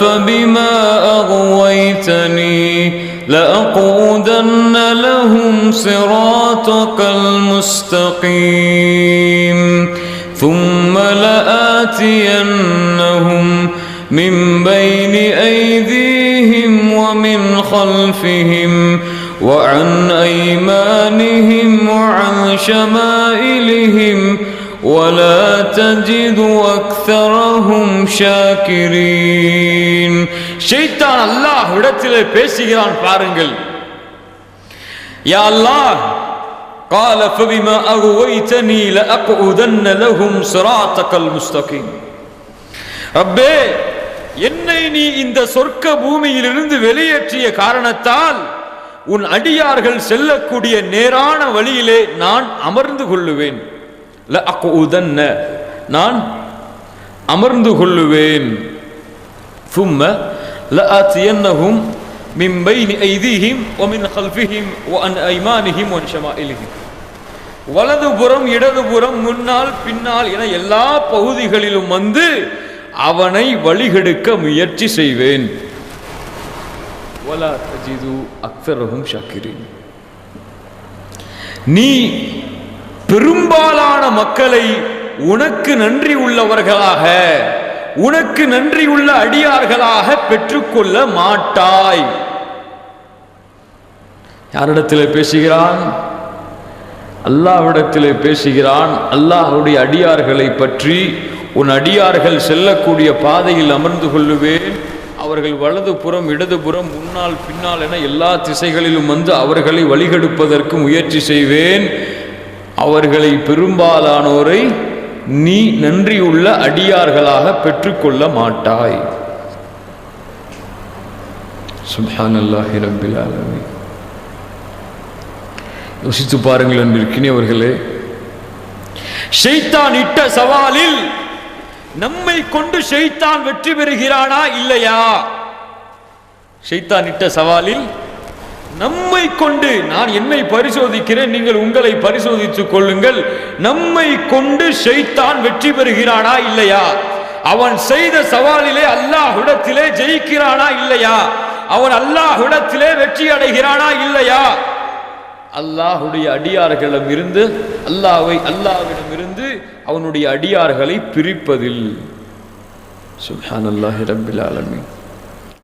فبما أغويتني لأقعدن لهم صراطك المستقيم ثم لآتينهم من بين أيديهم ومن خلفهم وعن أيمانهم وعن شمائلهم ولا تجد أكثرهم شاكرين ஷைத்தான் அல்லாஹ் இடத்திலே பேசுகிறான் பாருங்கள் யா அல்லாஹ் قال فبما أغويتني لأقعدن لهم صراطك المستقيم ரப்பே என்னை நீ இந்த சொர்க்க பூமியிலிருந்து வெளியேற்றிய காரணத்தால் உன் அடியார்கள் செல்லக்கூடிய நேரான வழியிலே நான் அமர்ந்து கொள்ளுவேன் ல அக்குதன்ன நான் அமர்ந்து கொள்ளுவேன். சும்ம ல ஆத்தியன்னஹும் மின் பைனி ஐதீஹிம் ஒமின் ஹல்ஃபிஹிம் ஒன் ஐமானிஹிம் ஒன் ஷமா இலிஹிம் வலதுபுறம் இடதுபுறம் முன்னால் பின்னால் என எல்லா பகுதிகளிலும் வந்து அவனை வழிகெடுக்க முயற்சி செய்வேன். நீ பெரும்பாலான மக்களை உனக்கு நன்றி உள்ளவர்களாக உனக்கு நன்றி உள்ள அடியார்களாக பெற்றுக்கொள்ள மாட்டாய். யாரிடத்தில் பேசுகிறான்? அல்லாஹ்விடத்திலே பேசுகிறான். அல்லாஹுடைய அடியார்களை பற்றி உன் அடியார்கள் செல்லக்கூடிய பாதையில் அமர்ந்து கொள்ளுவேன். அவர்கள் வலது புறம் இடதுபுறம் முன்னால் பின்னால் என எல்லா திசைகளிலும் வந்து அவர்களை வழிகெடுப்பதற்கு முயற்சி செய்வேன். அவர்களை பெரும்பாலானோரை நீ நன்றியுள்ள அடியார்களாக பெற்றுக்கொள்ள மாட்டாய். சுப்ஹானல்லாஹி ரப்பில் ஆலமீன். யோசித்து பாருங்கள் அன்பிற்கினியவர்களே. ஷைத்தான் இட்ட சவாலில் நம்மை கொண்டு ஷைத்தான் வெற்றி பெறுகிறானா இல்லையா? ஷைத்தான் இட்ட சவாலில் நம்மை கொண்டு நான் என்னை பரிசோதிக்கிறேன் நீங்கள் உங்களை பரிசோதித்துக் கொள்ளுங்கள். நம்மை கொண்டு ஷைத்தான் வெற்றி பெறுகிறானா இல்லையா? அவன் செய்த சவாலிலே அல்லாஹ்விடத்திலே ஜெயிக்கிறானா இல்லையா? அவன் அல்லாஹ்விடத்திலே வெற்றி அடைகிறானா இல்லையா? அல்லாஹுடைய அடியார்களிடம் இருந்து அல்லாவை அல்லாவிடம் இருந்து அவனுடைய அடியார்களை பிரிப்பதில். சுப்ஹானல்லாஹி ரப்பில் ஆலமின்.